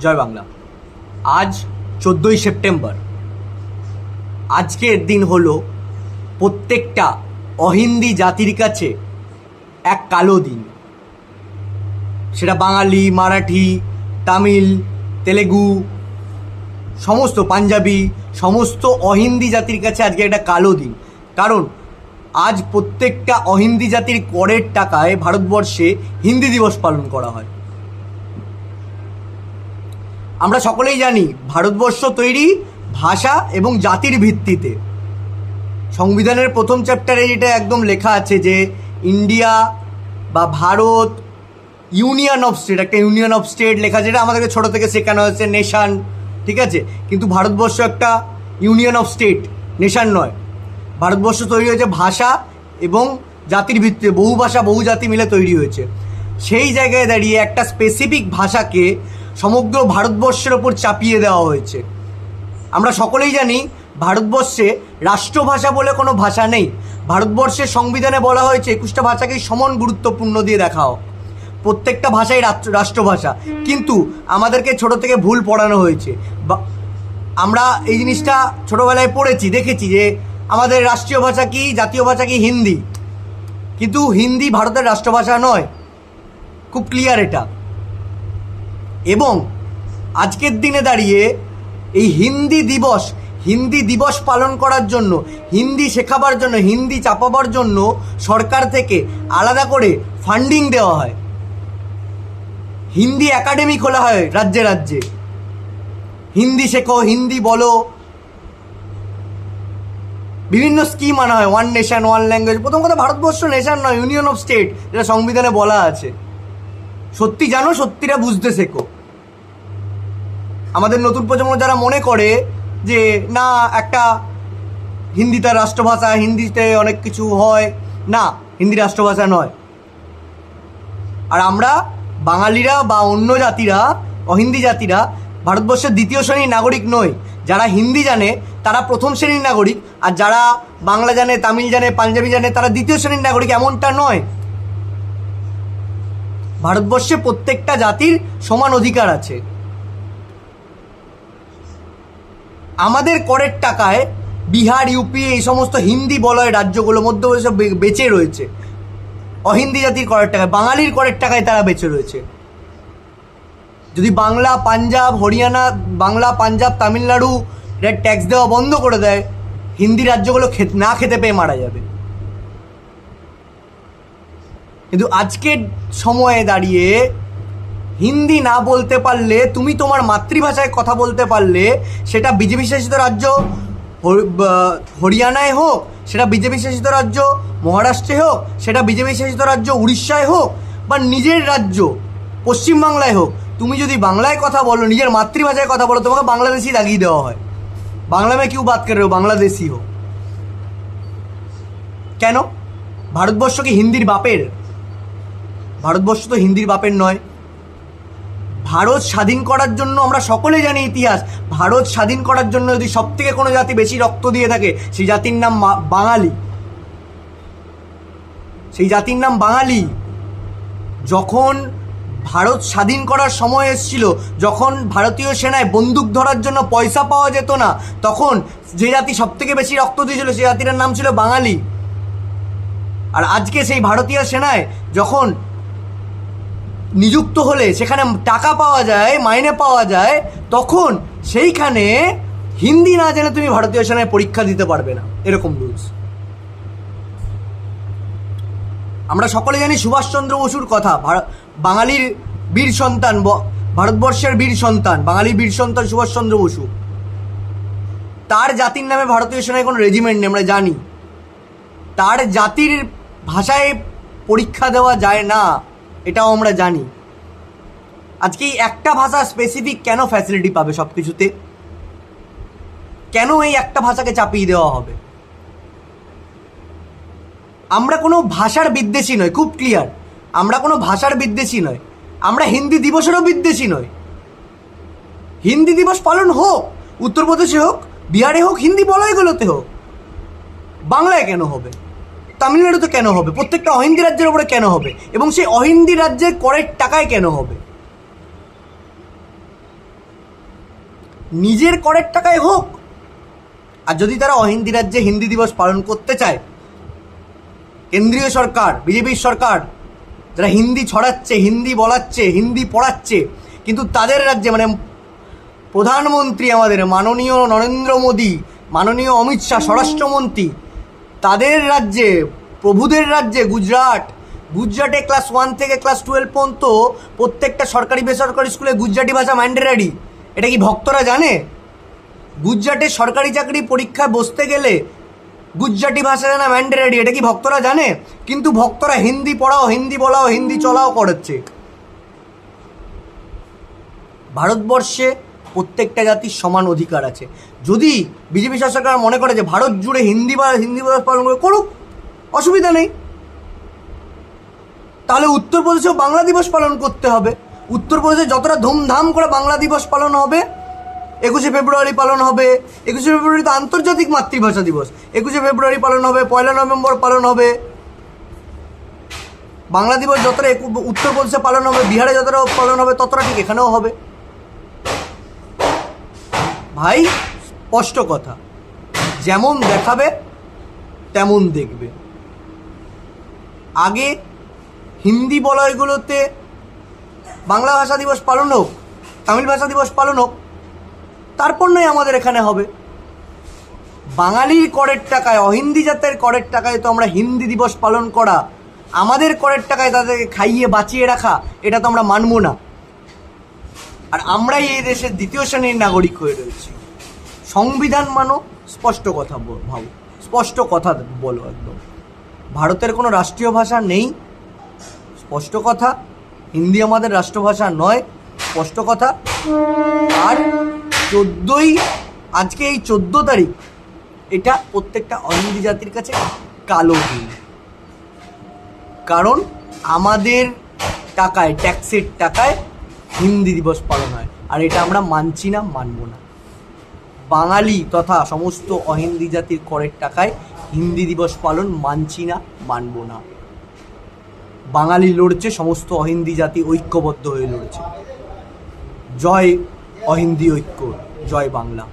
জয় বাংলা। আজ চোদ্দোই সেপ্টেম্বর। আজকের দিন হলো প্রত্যেকটা অহিন্দি জাতির কাছে এক কালো দিন। সেটা বাঙালি, মারাঠি, তামিল, তেলেগু, সমস্ত পাঞ্জাবি, সমস্ত অহিন্দি জাতির কাছে আজকে একটা কালো দিন। কারণ আজ প্রত্যেকটা অহিন্দি জাতির করের টাকায় ভারতবর্ষে হিন্দি দিবস পালন করা হয়। আমরা সকলেই জানি ভারতবর্ষ তৈরি ভাষা এবং জাতির ভিত্তিতে। সংবিধানের প্রথম চ্যাপ্টারে যেটা একদম লেখা আছে যে ইন্ডিয়া বা ভারত ইউনিয়ন অফ স্টেট, একটা ইউনিয়ন অফ স্টেট লেখা যেটা আমাদেরকে ছোটো থেকে শেখানো হয়েছে, নেশান, ঠিক আছে? কিন্তু ভারতবর্ষ একটা ইউনিয়ন অফ স্টেট, নেশান নয়। ভারতবর্ষ তৈরি হয়েছে ভাষা এবং জাতির ভিত্তিতে, বহু ভাষা, বহু জাতি মিলে তৈরি হয়েছে। সেই জায়গায় দাঁড়িয়ে একটা স্পেসিফিক ভাষাকে সমগ্র ভারতবর্ষের ওপর চাপিয়ে দেওয়া হয়েছে। আমরা সকলেই জানি, ভারতবর্ষে রাষ্ট্রভাষা বলে কোনো ভাষা নেই। ভারতবর্ষের সংবিধানে বলা হয়েছে, একুশটা ভাষাকেই সমান গুরুত্বপূর্ণ দিয়ে দেখা প্রত্যেকটা ভাষাই রাষ্ট্র- রাষ্ট্রভাষা। কিন্তু আমাদেরকে ছোট থেকে ভুল পড়ানো হয়েছে। বা, আমরা এই জিনিসটা ছোটোবেলায় পড়েছি, দেখেছি যে আমাদের রাষ্ট্রীয় ভাষা কি, জাতীয় ভাষা কি, হিন্দি। কিন্তু হিন্দি ভারতের রাষ্ট্রভাষা নয়। খুব ক্লিয়ার এটা। এবং আজকের দিনে দাঁড়িয়ে এই হিন্দি দিবস হিন্দি দিবস পালন করার জন্য, হিন্দি শেখাবার জন্য, হিন্দি চাপাবার জন্য সরকার থেকে আলাদা করে ফান্ডিং দেওয়া হয়। হিন্দি একাডেমি খোলা হয় রাজ্যে রাজ্যে। হিন্দি শেখো, হিন্দি বলো। বিভিন্ন স্কিম আনা হয় ওয়ান নেশন ওয়ান ল্যাঙ্গুয়েজ প্রথম কথা, ভারতবর্ষ নেশন নয় ইউনিয়ন অফ স্টেট যেটা সংবিধানে বলা আছে। সত্যি জানো, সত্যিটা বুঝতে শেখো। আমাদের নতুন প্রজন্ম যারা মনে করে যে, না, একটা হিন্দি তার রাষ্ট্রভাষা, হিন্দিতে অনেক কিছু হয়। না, হিন্দি রাষ্ট্রভাষা নয়। আর আমরা বাঙালিরা বা অন্য জাতিরা, অহিন্দি জাতিরা, ভারতবর্ষের দ্বিতীয় শ্রেণির নাগরিক নই। যারা হিন্দি জানে, তারা প্রথম শ্রেণির নাগরিক। আর যারা বাংলা জানে, তামিল জানে, পাঞ্জাবি জানে, তারা দ্বিতীয় শ্রেণির নাগরিক। এমনটা নয়। ভারতবর্ষে প্রত্যেকটা জাতির সমান অধিকার আছে। আমাদের করের টাকায় বিহার ইউপি এই সমস্ত হিন্দি বলয় রাজ্যগুলো মধ্যপ্রদেশে বে- বেঁচে রয়েছে। অহিন্দি জাতির করের টাকায়, বাঙালির করের টাকায় তারা বেঁচে রয়েছে। যদি বাংলা, পাঞ্জাব, হরিয়ানা, বাংলা, পাঞ্জাব, তামিলনাড়ু ট্যাক্স দেওয়া বন্ধ করে দেয়, হিন্দি রাজ্যগুলো না খেতে পেয়ে মারা যাবে। কিন্তু আজকের সময়ে দাঁড়িয়ে হিন্দি না বলতে পারলে, তুমি তোমার মাতৃভাষায় কথা বলতে পারলে, সেটা বিজেপি শাসিত রাজ্য হরিয়ানায় হোক, সেটা বিজেপি শাসিত রাজ্য, মহারাষ্ট্রে হোক, সেটা বিজেপি শাসিত রাজ্য, উড়িষ্যায় হোক, বা নিজের রাজ্য, পশ্চিমবাংলায় হোক, তুমি যদি বাংলায় কথা বলো, নিজের মাতৃভাষায় কথা বলো, তোমাকে বাংলাদেশি লাগিয়ে দেওয়া হয়। বাংলা মেয়ে কেউ বাদ করে বাংলাদেশি হোক। কেন? ভারতবর্ষ কি হিন্দির বাপের ভারতবর্ষ তো হিন্দির বাপের নয়। ভারত স্বাধীন করার জন্য আমরা সকলে জানি ইতিহাস। ভারত স্বাধীন করার জন্য যদি সব থেকে কোনো জাতি বেশি রক্ত দিয়ে থাকে, সেই জাতির নাম বাঙালি। সেই জাতির নাম বাঙালি। যখন ভারত স্বাধীন করার সময় এসেছিল, যখন ভারতীয় সেনায় বন্দুক ধরার জন্য পয়সা পাওয়া যেত না, তখন যে জাতি সব থেকে বেশি রক্ত দিয়েছিল, সেই জাতিটার নাম ছিল বাঙালি। আর আজকে সেই ভারতীয় সেনায় যখন নিযুক্ত হলে, সেখানে টাকা পাওয়া যায়, মাইনে পাওয়া যায়, তখন সেইখানে হিন্দি না জেনে তুমি ভারতীয় সেনায় পরীক্ষা দিতে পারবে না। এরকম রুলস আমরা সকলে জানি সুভাষচন্দ্র বসুর কথা বাঙালির বীর সন্তান ভারতবর্ষের বীর সন্তান বাঙালি বীর সন্তান সুভাষচন্দ্র বসু। তার জাতির নামে ভারতীয় সেনায় কোনো রেজিমেন্ট নেই, আমরা জানি। তার জাতির ভাষায় পরীক্ষা দেওয়া যায় না। এটাও আমরা জানি। আজকে এই একটা ভাষা স্পেসিফিক কেন ফ্যাসিলিটি পাবে সব কিছুতে কেন এই একটা ভাষাকে চাপিয়ে দেওয়া হবে? আমরা কোনো ভাষার বিদ্বেষী নয় খুব ক্লিয়ার আমরা কোনো ভাষার বিদ্বেষী নয় আমরা হিন্দি দিবসেরও বিদ্বেষী নয় হিন্দি দিবস পালন হোক, উত্তরপ্রদেশে হোক, বিহারে হোক, হিন্দি বলয়গুলোতে হোক, বাংলায় কেন হবে? তামিলনাড়ুতে কেন হবে? প্রত্যেকটা অহিন্দি রাজ্যের উপরে কেন হবে? এবং সেই অহিন্দি রাজ্যের করের টাকায় কেন হবে? নিজের করের টাকায় হোক। আর যদি তারা অহিন্দি রাজ্যে হিন্দি দিবস পালন করতে চায়, কেন্দ্রীয় সরকার, বিজেপির সরকার, যারা হিন্দি ছড়াচ্ছে, হিন্দি বলাচ্ছে, হিন্দি পড়াচ্ছে, কিন্তু তাদের রাজ্যে মানে প্রধানমন্ত্রী আমাদের মাননীয় নরেন্দ্র মোদী, মাননীয় অমিত শাহ, স্বরাষ্ট্রমন্ত্রী তাদের রাজ্যে, প্রভুদের রাজ্যে, গুজরাট। গুজরাটে ক্লাস ওয়ান থেকে ক্লাস টুয়েলভ পর্যন্ত প্রত্যেকটা সরকারি বেসরকারি স্কুলে গুজরাটি ভাষা ম্যান্ডেটারি এটা কি ভক্তরা জানে? গুজরাটে সরকারি চাকরি পরীক্ষায় বসতে গেলে গুজরাটি ভাষা জানা ম্যান্ডেটারি এটা কি ভক্তরা জানে? কিন্তু ভক্তরা হিন্দি পড়াও, হিন্দি বলাও, হিন্দি চলাও করাচ্ছে। ভারতবর্ষে প্রত্যেকটা জাতির সমান অধিকার আছে। যদি বিজেপি সরকার মনে করে যে ভারত জুড়ে হিন্দি বা হিন্দি দিবস পালন করে করুক, অসুবিধা নেই। তাহলে উত্তরপ্রদেশেও বাংলা দিবস পালন করতে হবে। উত্তরপ্রদেশে যতটা ধুমধাম করে বাংলা দিবস পালন হবে, একুশে ফেব্রুয়ারি পালন হবে, একুশে ফেব্রুয়ারি তো আন্তর্জাতিক মাতৃভাষা দিবস, একুশে ফেব্রুয়ারি পালন হবে, পয়লা নভেম্বর পালন হবে। বাংলা দিবস যতটা উত্তরপ্রদেশে পালন হবে, বিহারে যতটা পালন হবে, ততটা ঠিক এখানেও হবে। ভাই, স্পষ্ট কথা। যেমন দেখাবে, তেমন দেখবে। আগে হিন্দি বলয়গুলোতে বাংলা ভাষা দিবস পালন হোক, তামিল ভাষা দিবস পালন হোক, তারপর নয় আমাদের এখানে হবে। বাঙালির করের টাকায়, অহিন্দি জাতের করের টাকায় তো আমরা হিন্দি দিবস পালন করা, আমাদের করের টাকায় তাদেরকে খাইয়ে বাঁচিয়ে রাখা, এটা তো আমরা মানব না। আর আমরাই এই দেশের দ্বিতীয় শ্রেণির নাগরিক হয়ে রয়েছি। সংবিধান মানো, স্পষ্ট কথা ভাবো। স্পষ্ট কথা বলো একদম। ভারতের কোনো রাষ্ট্রীয় ভাষা নেই, স্পষ্ট কথা। হিন্দি আমাদের রাষ্ট্রভাষা নয়, স্পষ্ট কথা। আর চোদ্দোই, আজকে এই চোদ্দ তারিখ, এটা প্রত্যেকটা অহিন্দি জাতির কাছে কালো দিন। কারণ আমাদের টাকায় ট্যাক্সের টাকায় হিন্দি দিবস পালন হয়। আর এটা আমরা মানছি না, মানব না। বাঙালি তথা সমস্ত অহিন্দি জাতির করের টাকায় হিন্দি দিবস পালন মানছি না, মানব না। বাঙালি লড়ছে, সমস্ত অহিন্দি জাতি ঐক্যবদ্ধ হয়ে লড়ছে। জয় অহিন্দি ঐক্য, জয় বাংলা।